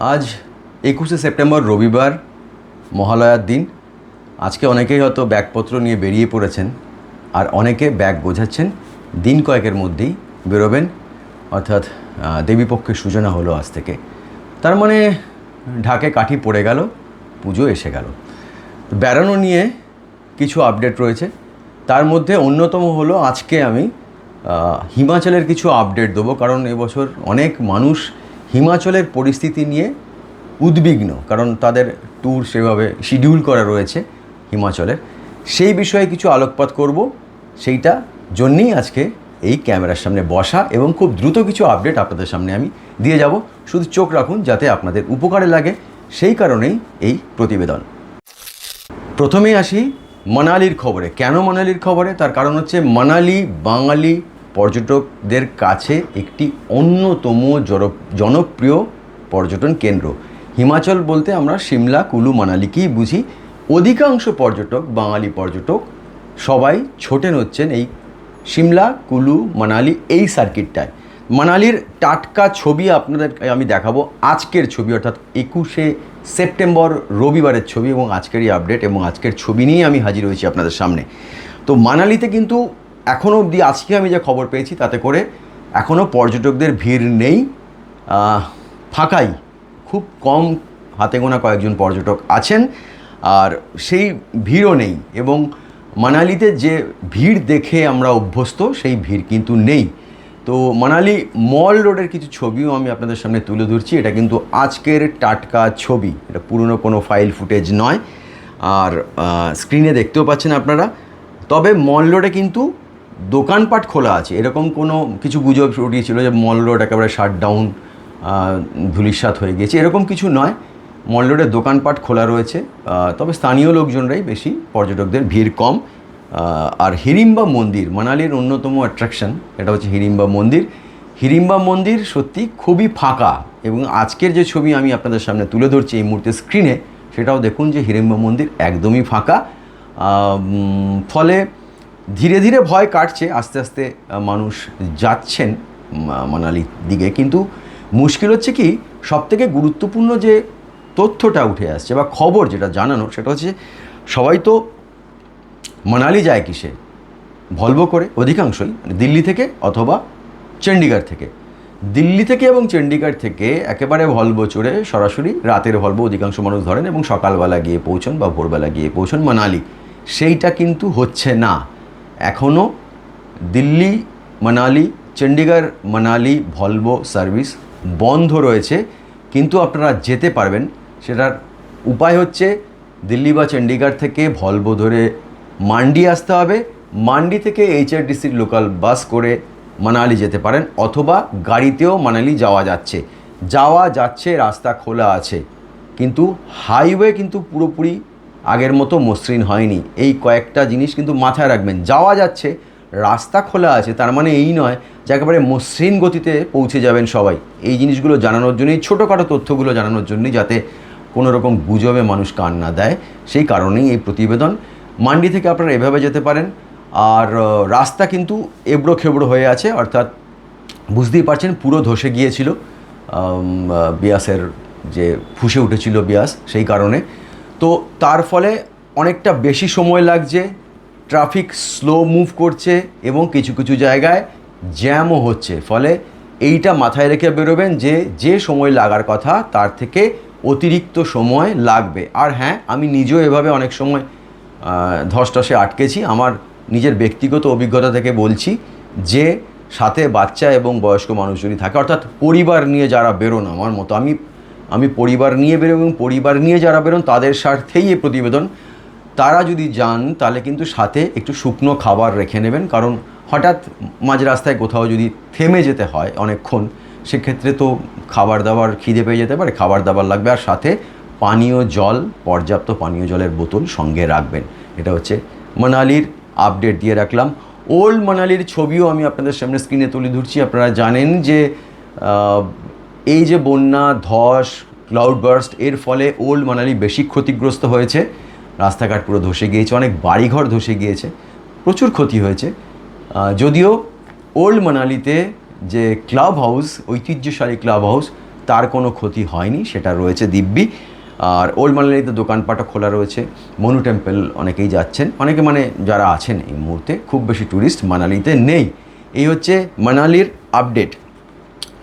আজ একুশে সেপ্টেম্বর রবিবার, মহালয়ার দিন। আজকে অনেকেই হয়তো ব্যাগপত্র নিয়ে বেরিয়ে পড়েছেন আর অনেকে ব্যাগ বোঝাচ্ছেন। দিন কয়েকের মধ্যেই বেরোবেন। অর্থাৎ দেবীপক্ষের সূচনা হলো আজ থেকে। তার মানে ঢাকে কাঠি পড়ে গেল, পুজো এসে গেল। বেড়ানো নিয়ে কিছু আপডেট রয়েছে। তার মধ্যে অন্যতম হলো আজকে আমি হিমাচলের কিছু আপডেট দেবো। কারণ এবছর অনেক মানুষ হিমাচলের পরিস্থিতি নিয়ে উদ্বিগ্ন, কারণ তাদের ট্যুর সেভাবে শিডিউল করা রয়েছে হিমাচলের। সেই বিষয়ে কিছু আলোকপাত করব, সেইটা জন্যেই আজকে এই ক্যামেরার সামনে বসা এবং খুব দ্রুত কিছু আপডেট আপনাদের সামনে আমি দিয়ে যাব। শুধু চোখ রাখুন যাতে আপনাদের উপকারে লাগে, সেই কারণেই এই প্রতিবেদন। প্রথমেই আসি মানালির খবরে। কেন মানালির খবরে? তার কারণ হচ্ছে মানালি বাঙালি পর্যটকদের কাছে একটি অন্যতম জনপ্রিয় পর্যটন কেন্দ্র। হিমাচল বলতে আমরা সিমলা, কুলু মানালিকেই বুঝি। অধিকাংশ পর্যটক, বাঙালি পর্যটক, সবাই ছোটেন হচ্ছেন এই সিমলা, কুলু, মানালি এই সার্কিটটায়। মানালির টাটকা ছবি আপনাদের আমি দেখাবো আজকের ছবি, অর্থাৎ একুশে সেপ্টেম্বর রবিবারের ছবি এবং আজকেরই আপডেট এবং আজকের ছবি নিয়েই আমি হাজির হয়েছি আপনাদের সামনে। তো মানালিতে কিন্তু এখনও অবধি আজকে আমি যে খবর পেয়েছি তাতে করে এখনও পর্যটকদের ভিড় নেই। ফাঁকাই, খুব কম হাতে গোনা কয়েকজন পর্যটক আছেন, আর সেই ভিড়ও নেই এবং মানালিতে যে ভিড় দেখে আমরা অভ্যস্ত, সেই ভিড় কিন্তু নেই। তো মানালি মল রোডের কিছু ছবিও আমি আপনাদের সামনে তুলে ধরছি, এটা কিন্তু আজকের টাটকা ছবি, এটা পুরনো কোনো ফাইল ফুটেজ নয়, আর স্ক্রিনে দেখতেও পাচ্ছেন আপনারা। তবে মল রোডে কিন্তু দোকানপাট খোলা আছে। এরকম কোনো কিছু গুজব উঠিয়েছিল যে মল রোড একেবারে শাট ডাউন ধুলিসাৎ হয়ে গেছে। এরকম কিছু নয়। মল রোডের দোকানপাট খোলা রয়েছে। তবে স্থানীয় লোকজনরাই বেশি পর্যটকদের ভিড় কম। আর হিড়িম্বা মন্দির, মানালির অন্যতম অ্যাট্রাকশন এটা হচ্ছে হিড়িম্বা মন্দির। হিড়িম্বা মন্দির সত্যি খুবই ফাঁকা এবং আজকের যে ছবি আমি আপনাদের সামনে তুলে ধরছি এই মুহূর্তে স্ক্রিনে সেটাও দেখুন যে হিড়িম্বা মন্দির একদমই ফাঁকা। ফলে ধীরে ধীরে ভয় কাটছে, আস্তে আস্তে মানুষ যাচ্ছেন মানালির দিকে। কিন্তু মুশকিল হচ্ছে কি, সবথেকে গুরুত্বপূর্ণ যে তথ্যটা উঠে আসছে বা খবর যেটা জানানোর সেটা হচ্ছে সবাই তো মানালি যায় কিসে? ভলভো করে, অধিকাংশই মানে দিল্লি থেকে অথবা চণ্ডীগড় থেকে। দিল্লি থেকে এবং চণ্ডীগড় থেকে একেবারে ভলভো চড়ে সরাসরি রাতের ভলভো অধিকাংশ মানুষ ধরেন এবং সকালবেলা গিয়ে পৌঁছন বা ভোরবেলা গিয়ে পৌঁছন মানালি। সেইটা কিন্তু হচ্ছে না। এখনও দিল্লি, মানালি চণ্ডীগড় মানালি, ভলভো সার্ভিস বন্ধ রয়েছে। কিন্তু আপনারা যেতে পারবেন। সেটার উপায় হচ্ছে দিল্লি বা চণ্ডীগড় থেকে ভলভো ধরে মান্ডি আসতে হবে। মান্ডি থেকে এইচআরটিসির লোকাল বাস করে মানালি যেতে পারেন অথবা গাড়িতেও মানালি যাওয়া যাচ্ছে। যাওয়া যাচ্ছে, রাস্তা খোলা আছে। কিন্তু হাইওয়ে কিন্তু পুরোপুরি আগের মতো মসৃণ হয়নি। এই কয়েকটা জিনিস কিন্তু মাথায় রাখবেন। যাওয়া যাচ্ছে, রাস্তা খোলা আছে, তার মানে এই নয় যে একেবারে মসৃণ গতিতে পৌঁছে যাবেন সবাই। এই জিনিসগুলো জানানোর জন্যই, ছোটোখাটো তথ্যগুলো জানানোর জন্যই যাতে কোনো রকম গুজবে মানুষ কান না দেয়। সেই কারণেই এই প্রতিবেদন। মান্ডি থেকে আপনারা এভাবে যেতে পারেন। আর রাস্তা কিন্তু এবড়ো খেবড়ো হয়ে আছে, অর্থাৎ বুঝতেই পারছেন, পুরো ধসে গিয়েছিল। বিয়াসের যে ফুসে উঠেছিল বিয়াস, সেই কারণে। তো তার ফলে অনেকটা বেশি সময় লাগছে ট্রাফিক স্লো মুভ করছে এবং কিছু কিছু জায়গায় জ্যামও হচ্ছে। ফলে এইটা মাথায় রেখে বেরোবেন যে যে সময় লাগার কথা তার থেকে অতিরিক্ত সময় লাগবে। আর হ্যাঁ আমি নিজেও এভাবে অনেক সময় আহ, ধস টসে আটকেছি। আমার নিজের ব্যক্তিগত অভিজ্ঞতা থেকে বলছি যে সাথে বাচ্চা এবং বয়স্ক মানুষজনই থাকে। অর্থাৎ পরিবার নিয়ে যারা বেরোন আমার মতো আমি আমি পরিবার নিয়ে বেরোব এবং পরিবার নিয়ে যারা বেরোন, তাদের স্বার্থেই এই প্রতিবেদন। তারা যদি যান, তাহলে কিন্তু সাথে একটু শুকনো খাবার রেখে নেবেন। কারণ হঠাৎ মাঝ রাস্তায় কোথাও যদি থেমে যেতে হয় অনেকক্ষণ, সেক্ষেত্রে তো খাবার দাবার খিদে পেয়ে যেতে পারে খাবার দাবার লাগবে। আর সাথে পানীয় জল, পর্যাপ্ত পানীয় জলের বোতল সঙ্গে রাখবেন। এটা হচ্ছে মানালির আপডেট দিয়ে রাখলাম। ওল্ড মানালির ছবিও আমি আপনাদের সামনে স্ক্রিনে তুলে ধরছি। আপনারা জানেন যে এই যে বন্যা, ধস ক্লাউড বার্স্ট এর ফলে ওল্ড মানালি বেশি ক্ষতিগ্রস্ত হয়েছে। রাস্তাঘাট পুরো ধসে গিয়েছে, অনেক বাড়িঘর ধসে গিয়েছে, প্রচুর ক্ষতি হয়েছে। যদিও ওল্ড মানালিতে যে ক্লাব হাউস ঐতিহ্যশালী ক্লাব হাউস তার কোনো ক্ষতি হয়নি, সেটা রয়েছে দিব্যি। আর ওল্ড মানালিতে দোকানপাটও খোলা রয়েছে, মনু টেম্পল অনেকেই যাচ্ছেন। অনেকে মানে যারা আছেন এই মুহূর্তে, খুব বেশি ট্যুরিস্ট মানালিতে নেই। এই হচ্ছে মানালির আপডেট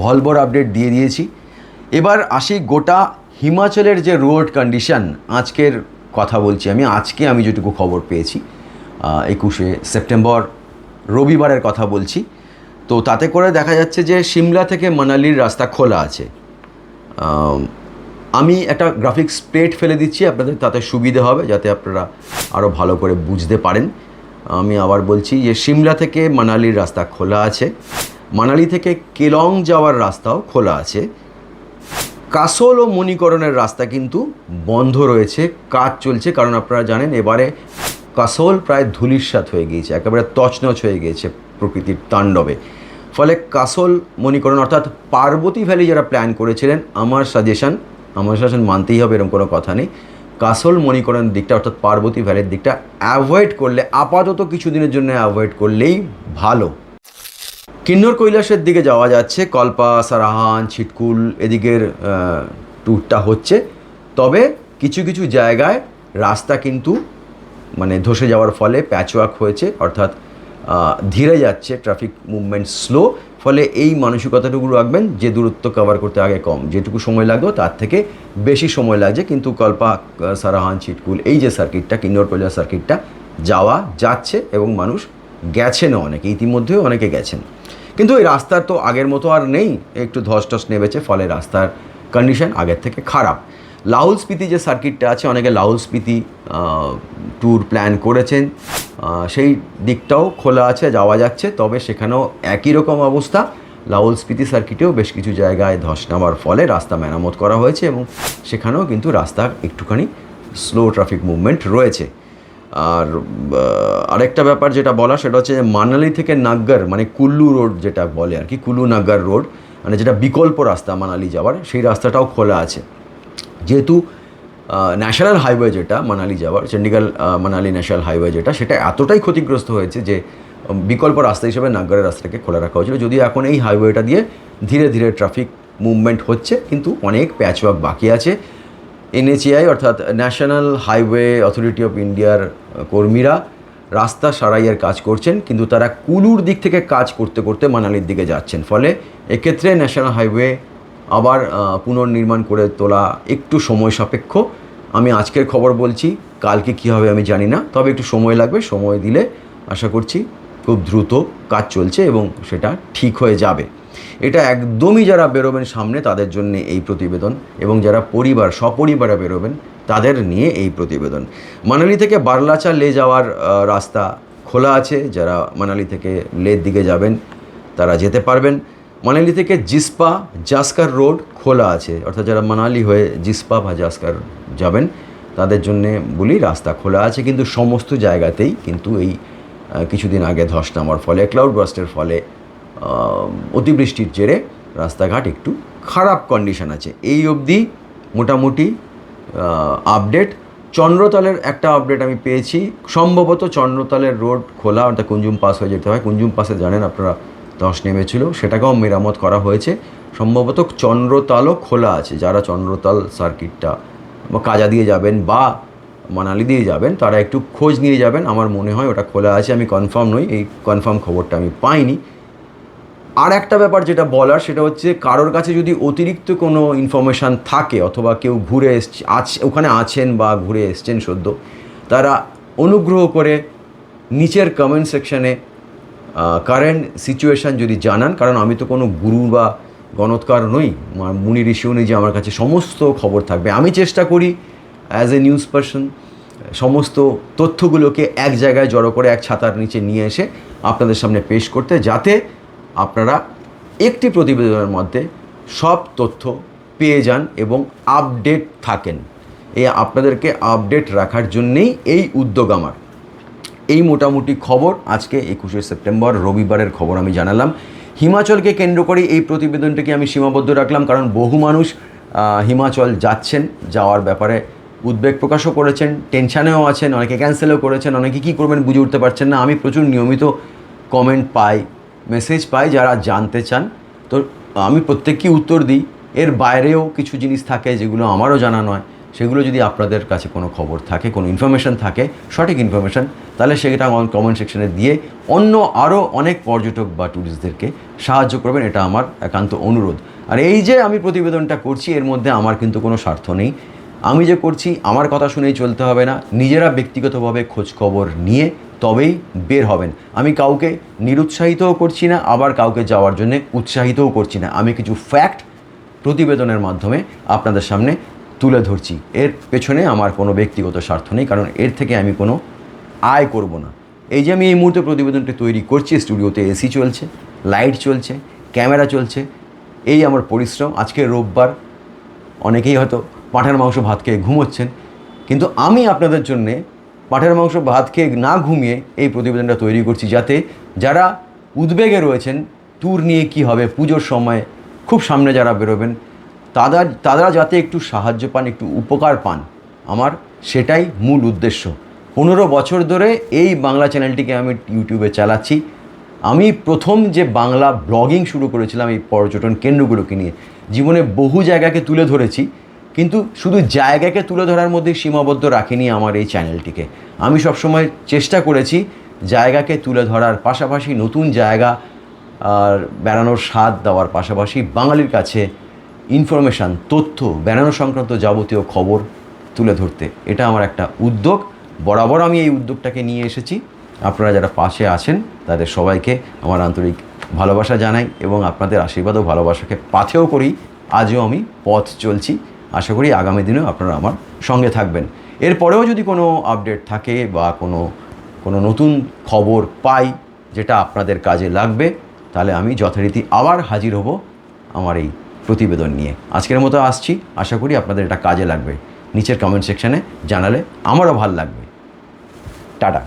ভলভোর আপডেট দিয়ে দিয়েছি। এবার আসি গোটা হিমাচলের যে রোড কন্ডিশন আজকের কথা বলছি আমি, আজকে আমি যেটুকু খবর পেয়েছি একুশে সেপ্টেম্বর, রবিবারের কথা বলছি। তো তাতে করে দেখা যাচ্ছে যে সিমলা থেকে মানালির রাস্তা খোলা আছে। আমি একটা গ্রাফিক স্প্রেড ফেলে দিচ্ছি, আপনাদের তাতে সুবিধে হবে, যাতে আপনারা আরও ভালো করে বুঝতে পারেন। আমি আবার বলছি যে সিমলা থেকে মানালির রাস্তা খোলা আছে। মানালি থেকে কেলং যাওয়ার রাস্তাও খোলা আছে। কাসল ও মণিকরণের রাস্তা কিন্তু বন্ধ রয়েছে, কাজ চলছে, কারণ আপনারা জানেন এবারে কাসল প্রায় ধুলিস্বাত হয়ে গিয়েছে, একেবারে তছনছ হয়ে গিয়েছে প্রকৃতির তাণ্ডবে। ফলে কাসল, মণিকরণ অর্থাৎ পার্বতী ভ্যালি যারা প্ল্যান করেছিলেন, আমার সাজেশন আমার সাজেশন মানতেই হবে, এরকম কোনো কথা নেই। কাসল মণিকরণ দিকটা অর্থাৎ পার্বতী ভ্যালির দিকটা অ্যাভয়েড করলে, আপাতত কিছুদিনের জন্য অ্যাভয়েড করলেই ভালো। কিন্নর কৈলাসের দিকে যাওয়া যাচ্ছে। কল্পা, সারাহান, ছিটকুল এদিকের ট্যুরটা হচ্ছে। তবে কিছু কিছু জায়গায় রাস্তা কিন্তু মানে ধসে যাওয়ার ফলে প্যাচওয়ার্ক হয়েছে, অর্থাৎ ধীরে যাচ্ছে ট্রাফিক মুভমেন্ট স্লো ফলে এই মানসিকতাটুকু রাখবেন যে দূরত্ব কভার করতে আগে কম। যেটুকু সময় লাগতো তার থেকে বেশি সময় লাগছে। কিন্তু কল্পা সারাহান, ছিটকুল, এই যে সার্কিটটা কিন্নর কৈলাস সার্কিটটা যাওয়া যাচ্ছে এবং মানুষ গেছেনও অনেকে, ইতিমধ্যেও অনেকে গেছেন। কিন্তু এই রাস্তার তো আগের মতো আর নেই, একটু ধস টস নেমেছে, ফলে রাস্তার কন্ডিশন আগের থেকে খারাপ। লাহুল স্পিতি যে সার্কিটটা আছে, অনেকে লাহুল স্পিতি ট্যুর প্ল্যান করেছেন সেই দিকটাও খোলা আছে, যাওয়া যাচ্ছে, তবে সেখানেও একই রকম অবস্থা। লাহুল স্পিতি সার্কিটেও বেশ কিছু জায়গায় ধস নামার ফলে রাস্তা মেরামত করা হয়েছে এবং সেখানেও কিন্তু রাস্তার একটুখানি স্লো ট্রাফিক মুভমেন্ট রয়েছে। আর আরেকটা ব্যাপার যেটা বলা সেটা হচ্ছে মানালি থেকে নাগ্গার মানে কুল্লু রোড যেটা বলে আর কি, কুল্লু নাগ্গার রোড মানে যেটা বিকল্প রাস্তা মানালি যাওয়ার, সেই রাস্তাটাও খোলা আছে। যেহেতু ন্যাশনাল হাইওয়ে যেটা মানালি যাওয়ার চণ্ডীগড় মানালি ন্যাশনাল হাইওয়ে যেটা, সেটা এতটাই ক্ষতিগ্রস্ত হয়েছে যে বিকল্প রাস্তা হিসেবে নাগরের রাস্তাটাকে খোলা রাখা হয়েছিল। যদিও এখন এই হাইওয়েটা দিয়ে ধীরে ধীরে ট্রাফিক মুভমেন্ট হচ্ছে, কিন্তু অনেক প্যাচওয়ার্ক বাকি আছে। এনএচএআই, অর্থাৎ ন্যাশনাল হাইওয়ে অথরিটি অফ ইন্ডিয়ার কর্মীরা রাস্তা সারাইয়ের কাজ করছেন, কিন্তু তারা কুলুর দিক থেকে কাজ করতে করতে মানালির দিকে যাচ্ছেন। ফলে এক্ষেত্রে ন্যাশনাল হাইওয়ে আবার পুনর্নির্মাণ করে তোলা একটু সময় সাপেক্ষ। আমি আজকের খবর বলছি, কালকে কী হবে আমি জানি না, তবে একটু সময় লাগবে, সময় দিলে আশা করছি খুব দ্রুত কাজ চলছে এবং সেটা ঠিক হয়ে যাবে। এটা একদমই যারা বেরোবেন সামনে, তাদের জন্য এই প্রতিবেদন এবং যারা পরিবার, সপরিবারে বেরোবেন, তাদের নিয়ে এই প্রতিবেদন। মানালি থেকে বারলাচা লে যাওয়ার রাস্তা খোলা আছে। যারা মানালি থেকে লের দিকে যাবেন, তারা যেতে পারবেন। মানালি থেকে জিসপা জাস্কার রোড খোলা আছে। অর্থাৎ যারা মানালি হয়ে জিসপা বা জাস্কার যাবেন, তাদের জন্যে বলি রাস্তা খোলা আছে, কিন্তু সমস্ত জায়গাতেই কিন্তু এই কিছুদিন আগে ধস নামার ফলে ক্লাউড বাস্টের ফলে অতিবৃষ্টির জেরে রাস্তাঘাট একটু খারাপ কন্ডিশন আছে। এই অবধি মোটামুটি আপডেট চন্দ্রতলের একটা আপডেট আমি পেয়েছি। সম্ভবত চন্দ্রতলের রোড খোলা, অর্থাৎ কুঞ্জুম পাস হয়ে যেতে হয়। কুঞ্জুম পাসে জানেন আপনারা ধস নেমেছিল। সেটাকেও মেরামত করা হয়েছে। সম্ভবত চন্দ্রতালও খোলা আছে। যারা চন্দ্রতাল সার্কিটটা বা কাজা দিয়ে যাবেন বা মানালি দিয়ে যাবেন, তারা একটু খোঁজ নিয়ে যাবেন। আমার মনে হয় ওটা খোলা আছে। আমি কনফার্ম নই। এই কনফার্ম খবরটা আমি পাইনি। আর একটা ব্যাপার যেটা বলার, সেটা হচ্ছে কারোর কাছে যদি অতিরিক্ত কোনো ইনফরমেশান থাকে অথবা কেউ ঘুরে এসছে, আছে, ওখানে আছেন বা ঘুরে এসছেন সদ্য, তারা অনুগ্রহ করে নিচের কমেন্ট সেকশানে কারেন্ট সিচুয়েশান যদি জানান, কারণ আমি তো কোনো গুরু বা গণৎকার নই, মা- মুনি ঋষিও নেই যে আমার কাছে সমস্ত খবর থাকবে। আমি চেষ্টা করি অ্যাজ এ নিউজ পার্সন সমস্ত তথ্যগুলোকে এক জায়গায় জড়ো করে এক ছাতার নিচে নিয়ে এসে আপনাদের সামনে পেশ করতে, যাতে আপনারা একটি প্রতিবেদনের মধ্যে সব তথ্য পেয়ে যান এবং আপডেট থাকেন। এই আপনাদেরকে আপডেট রাখার জন্যেই এই উদ্যোগ আমার। এই মোটামুটি খবর, আজকে একুশে সেপ্টেম্বর, রবিবারের খবর আমি জানালাম। হিমাচলকে কেন্দ্র করে এই প্রতিবেদনটাকে আমি সীমাবদ্ধ রাখলাম, কারণ বহু মানুষ হিমাচল যাচ্ছেন, যাওয়ার ব্যাপারে উদ্বেগ প্রকাশও করেছেন, টেনশানেও আছেন, অনেকে ক্যান্সেলও করেছেন, অনেকে কী করবেন বুঝে উঠতে পারছেন না। আমি প্রচুর নিয়মিত কমেন্ট পাই মেসেজ পাই যারা জানতে চান। তো আমি প্রত্যেককেই উত্তর দিই। এর বাইরেও কিছু জিনিস থাকে যেগুলো আমারও জানা নয়। সেগুলো যদি আপনাদের কাছে কোনো খবর থাকে, কোনো ইনফরমেশান থাকে, সঠিক ইনফরমেশান তাহলে সেটা কমেন্ট সেকশনে দিয়ে অন্য আরও অনেক পর্যটক বা ট্যুরিস্টদেরকে সাহায্য করবেন। এটা আমার একান্ত অনুরোধ। আর এই যে আমি প্রতিবেদনটা করছি, এর মধ্যে আমার কিন্তু কোনো স্বার্থ নেই। আমি যে করছি, আমার কথা শুনেই চলতে হবে না। নিজেরা ব্যক্তিগতভাবে খোঁজ খবর নিয়ে তবেই বের হবেন। আমি কাউকে নিরুৎসাহিতও করছি না, আবার কাউকে যাওয়ার জন্য উৎসাহিতও করছি না। আমি কিছু ফ্যাক্ট প্রতিবেদনের মাধ্যমে আপনাদের সামনে তুলে ধরছি। এর পেছনে আমার কোনো ব্যক্তিগত স্বার্থ নেই, কারণ এর থেকে আমি কোনো আয় করব না। এই যে আমি এই মুহূর্তে প্রতিবেদনটি তৈরি করছি, স্টুডিওতে এসি চলছে লাইট চলছে ক্যামেরা চলছে, এই আমার পরিশ্রম। আজকে রোববার, অনেকেই হয়তো পাঁঠার মাংস ভাত খেয়ে ঘুমোচ্ছেন, কিন্তু আমি আপনাদের জন্যে পাঁঠার মাংস ভাত খেয়ে না ঘুমিয়ে এই প্রতিবেদনটা তৈরি করছি যাতে যারা উদ্বেগে রয়েছেন ট্যুর নিয়ে কি হবে, পুজোর সময় খুব সামনে যারা বেরোবেন তারা তারা যাতে একটু সাহায্য পান, একটু উপকার পান, আমার সেটাই মূল উদ্দেশ্য। পনেরো বছর ধরে এই বাংলা চ্যানেলটিকে আমি ইউটিউবে চালাচ্ছি। আমি প্রথম যে বাংলা ব্লগিং শুরু করেছিলাম এই পর্যটন কেন্দ্রগুলোকে নিয়ে, জীবনে বহু জায়গাকে তুলে ধরেছি। কিন্তু শুধু জায়গাকে তুলে ধরার মধ্যে সীমাবদ্ধ রাখিনি আমার এই চ্যানেলটিকে। আমি সবসময় চেষ্টা করেছি জায়গাকে তুলে ধরার পাশাপাশি নতুন জায়গা আর বেড়ানোর স্বাদ দেওয়ার পাশাপাশি বাঙালির কাছে ইনফরমেশান তথ্য, বেড়ানো সংক্রান্ত যাবতীয় খবর তুলে ধরতে। এটা আমার একটা উদ্যোগ। বরাবর আমি এই উদ্যোগটাকে নিয়ে এসেছি। আপনারা যারা পাশে আছেন, তাদের সবাইকে আমার আন্তরিক ভালোবাসা জানাই এবং আপনাদের আশীর্বাদ ও ভালোবাসাকে পাথেও করি। আজও আমি পথ চলছি। আশা করি আগামী দিনেও আপনারা আমার সঙ্গে থাকবেন। এরপরেও যদি কোনো আপডেট থাকে বা কোনো কোনো নতুন খবর পাই যেটা আপনাদের কাজে লাগবে, তাহলে আমি যথারীতি আবার হাজির হব আমার এই প্রতিবেদন নিয়ে। আজকের মতো আসছি। আশা করি আপনাদের এটা কাজে লাগবে। নিচের কমেন্ট সেকশানে জানালে আমারও ভালো লাগবে। টাটা।